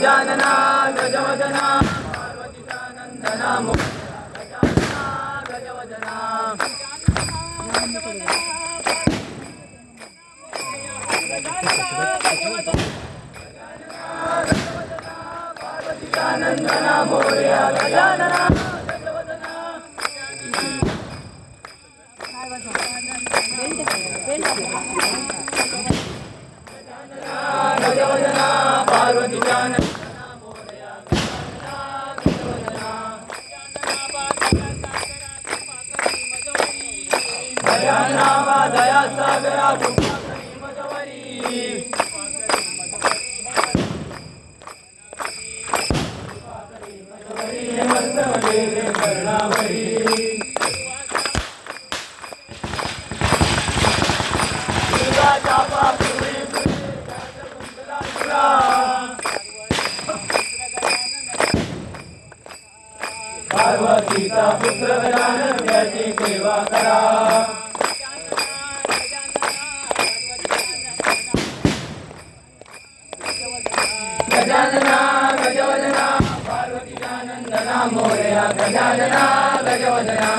गजानना गजवदना पार्वतीचानंदना मोरया गजानना गजवदना पार्वतीचानंदना मोरया गजानना दया सागरा कृपा करी गजानना गजवदना पार्वतीचा मोरया गजानना गजवदना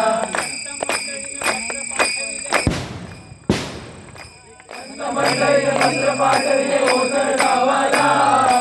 मंडळी मंत्र पाठविले ओसर गावाला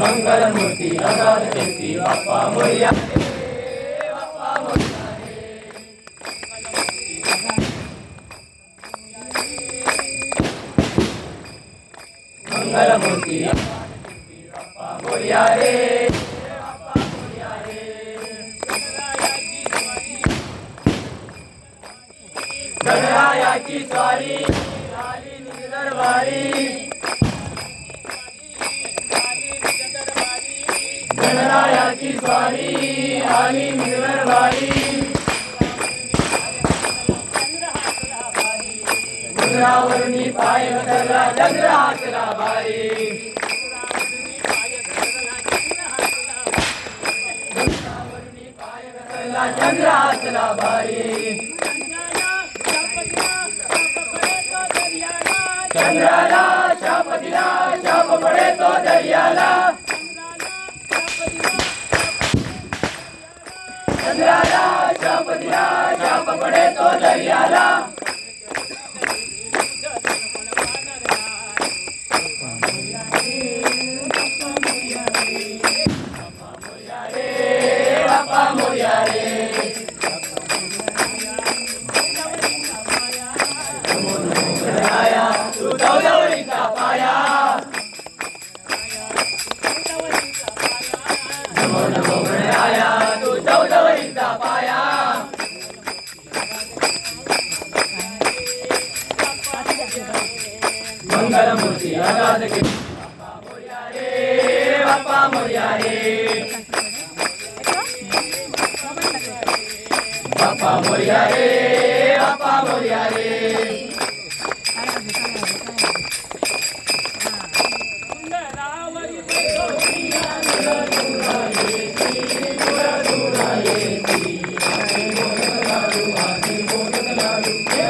मंगलमूर्ती नगर कीर्ती बाप्पा मोरिया। मंगलमूर्ती बाप्पा मोरिया रे। गणराया की स्वारी दरबारी गणरायाची स्वारी आली निज दरबारी पाय घसरला चंद्र हातला भारी चंद्रावरुणी हातला भारी चंद्राला शाप दिला शाप पडे तो दर्याला. शाप మంగళమూర్తి రాధాకి అప్పా మురియారే అప్పా మురియారే అప్పా మురియారే Yeah.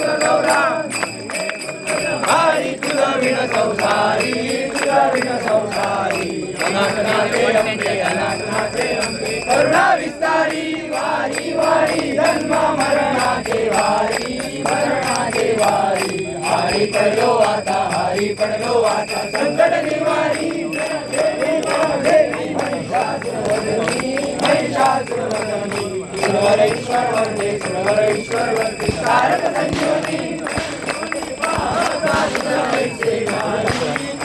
करुणा विस्तारी वारी वारी जन्म मरणा देवारी मरणा देवारी हरी पडलो आता हरी पडलो आता संकट निवारी महिषासुरवदनी सुरवरेश्वर वंदे सुरवरेश्वर वंदे तारक संजीवनी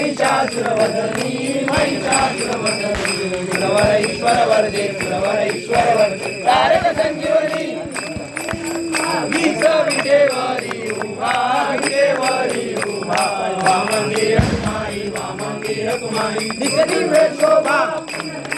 महिषासुरवदनी महिषासुरवदनी सुरवर ईश्वर वरदे सुरवर ईश्वर वरदे तारक संजीवनी वीस विजेवारी उभा विजेवारी उभा वामंगीर कुमारी वामंगीर कुमारी दिसली भेट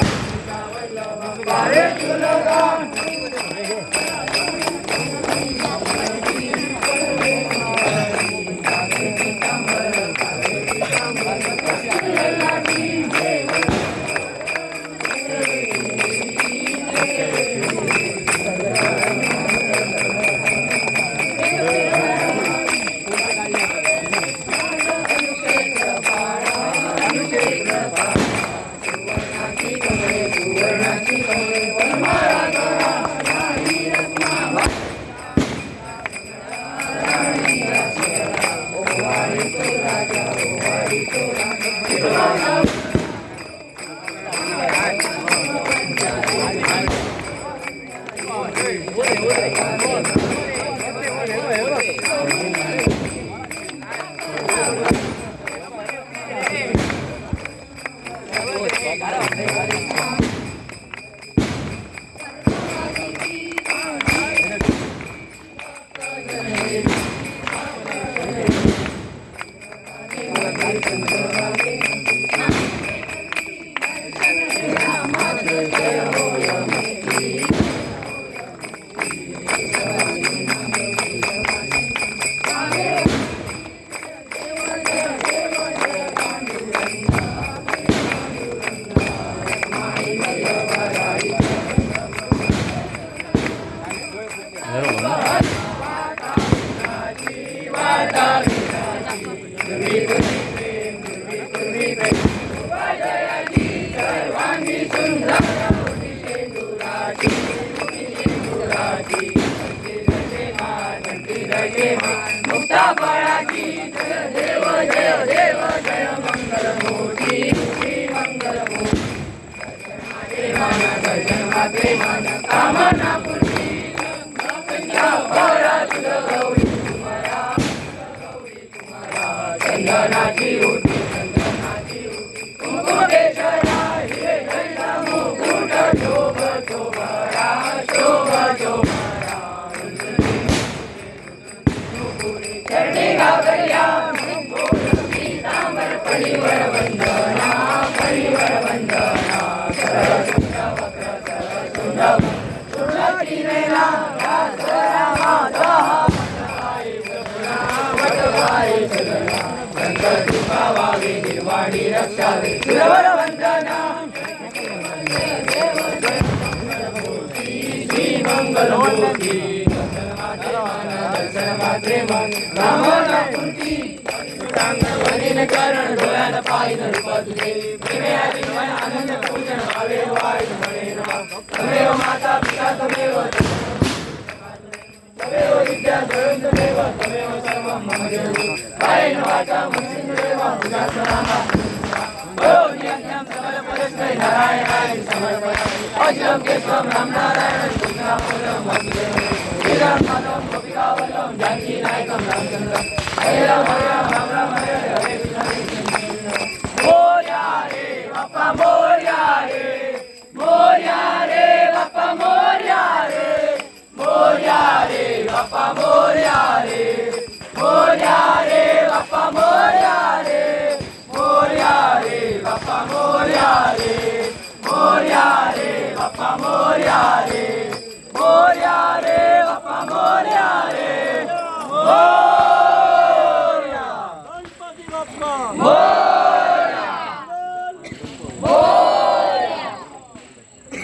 Thank you. ચંદનાથી ઉઠી ચંદનાથી ઉઠી કુંકુમે ચરા હે ગૈલા મુકુટ શોભ શોભરા શોભ શોભરા ચરણી ગાવરિયા ગોળ ગીતામર પડી ಸುರವರ ವಂದನ ಶ್ರೀ ಮಂಗಳೋತಿ ಕರಣ ಡೋಳನ ಪಾಯಿನ ರೂಪದುದೇ ಪ್ರೇಮೆಯಾಗಿ ಮನ ಆನಂದ ಪೂಜನ ಭಾವೇವ ಆಯುಧ ಭವೇವ ತಮೇವ ಮಾತಾ ಪಿತಾ ತಮೇವ ತಮೇವ ವಿದ್ಯಾ ದ್ರವೇಂದ್ರಮೇವ ತಮೇವ ಸರ್ವ ಮಮ ದೇವ ಕಾಯನ ವಾಚಾ ಮುನಿಂದ್ರಮೇವ ಭುಜಾಸನಾಮ वैष्णव केशव राम नारायण सुंदरावलम वंदे श्री राम माधव गोपिकावलम जानकी नायकम रामचंद्र हरे राम हरे राम राम राम हरे हरे कृष्ण कृष्ण मोरिया रे बापा मोरिया रे मोरिया रे बापा मोरिया रे मोरिया रे बापा मोरिया ai